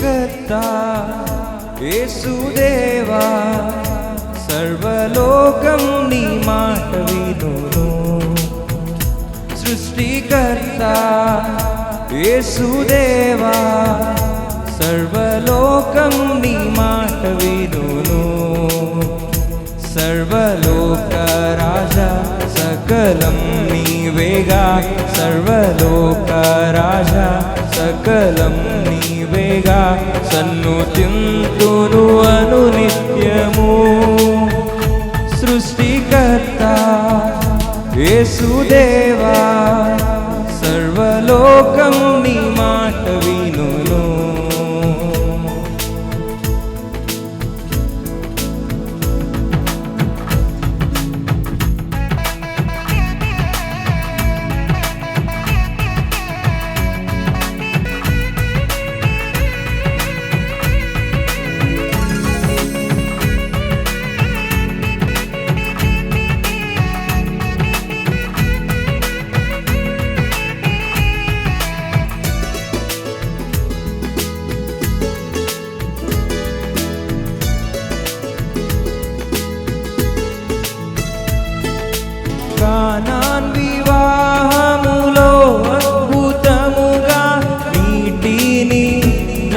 ता येसुदेवा सर्वलोकं निमाटविदुरो सृष्टिकर्ता येसुदेवा सर्वलोकं निमाटविदुरो सर्वलोकराजा सकलं निवेगा सर्वलोकराजा సకలం నీవేగా సర్వలోక రాజా సన్నుతింతును అను నిత్యము. సృష్టికర్త యేసుదేవా సర్వలోకం నీ మాట వినును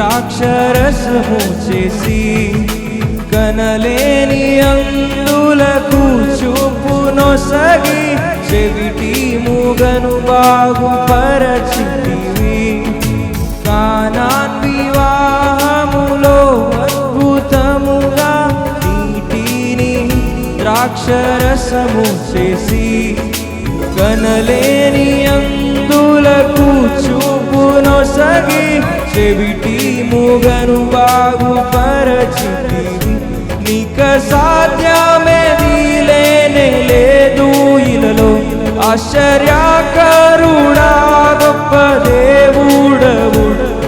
ద్రాక్షరసము చేసి కనలేని అందులకు చూపు నొసగి చెవిటి మూగను బాగుపరచితివి. కానాన్ వివాహములో అద్భుతముగా నీటిని ద్రాక్షరసము చేసి కనలేని అందులకు చూపు నొసగి చెవిటి మూగను బాగుపరచితివి నీక సాధ్యమేది లేనే లేదు ఇలలో. ఆశ్చర్యకరుడా గొప్ప దేవుడవు.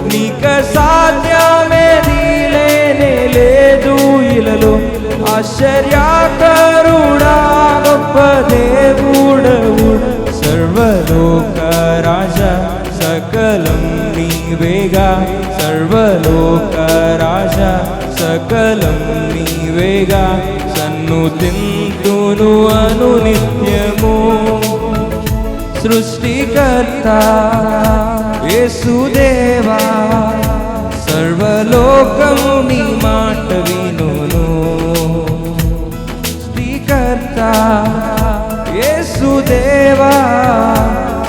నీక సాధ్యమేది లేనే లేదు ఇలలో. ఆశ్చర్యకరుడా సకలం నీవేగా. సన్ను తింతును అను నిత్యము. సృష్టికర్త యేసుదేవా సర్వలోకము నీ మాట వినును. సృష్టికర్త యేసుదేవా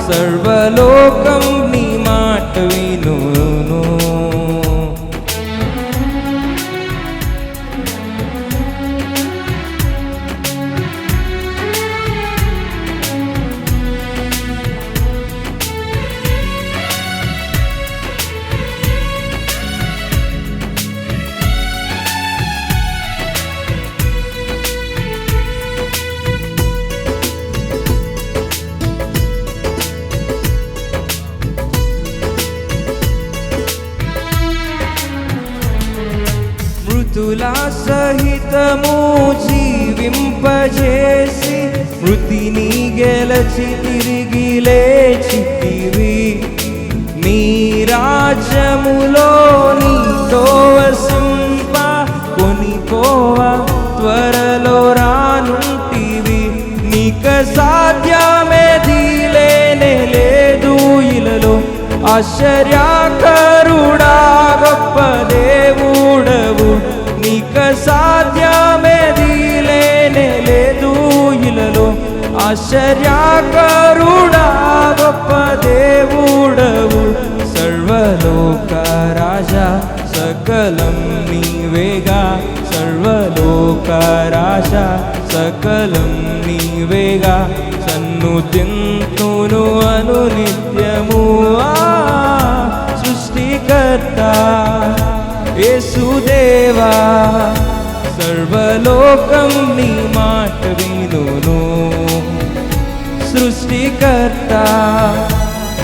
సర్వలోకం మృతుల సహితము జీవింపజేసి మృతిని గెలచి తిరిగి లేచితివి నీ రాజ్యములో నీతో వసింప కొనిపోవ త్వరలో రానుంటివి. నీక సాధ్యమేది లేనే లేదు ఇలలో. ఆశ్చర్యాకరుడా సాధ్యమేది లేదు ఇలలో. ఆశ్చర్య ఆశ్చర్యకరుడా గొప్ప దేవుడవు సర్వలోక రాజా సకలం నీవేగా. సర్వలోక రాజా సకలం నీవేగా. సన్ను తింతును అను నిత్యము సృష్టికర్త. యేసుదేవా. సర్వలోకం నీ మాట వినును. సృష్టికర్త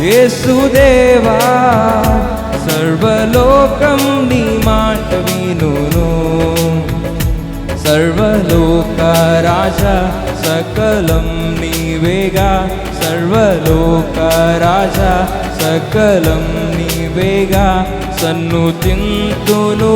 యేసుదేవా సర్వలోకం నీ మాట వినును. సర్వలోక రాజా సకలం నీవేగా. సర్వ సర్వలోక రాజా సకలం నీవేగా. సన్నుతింతును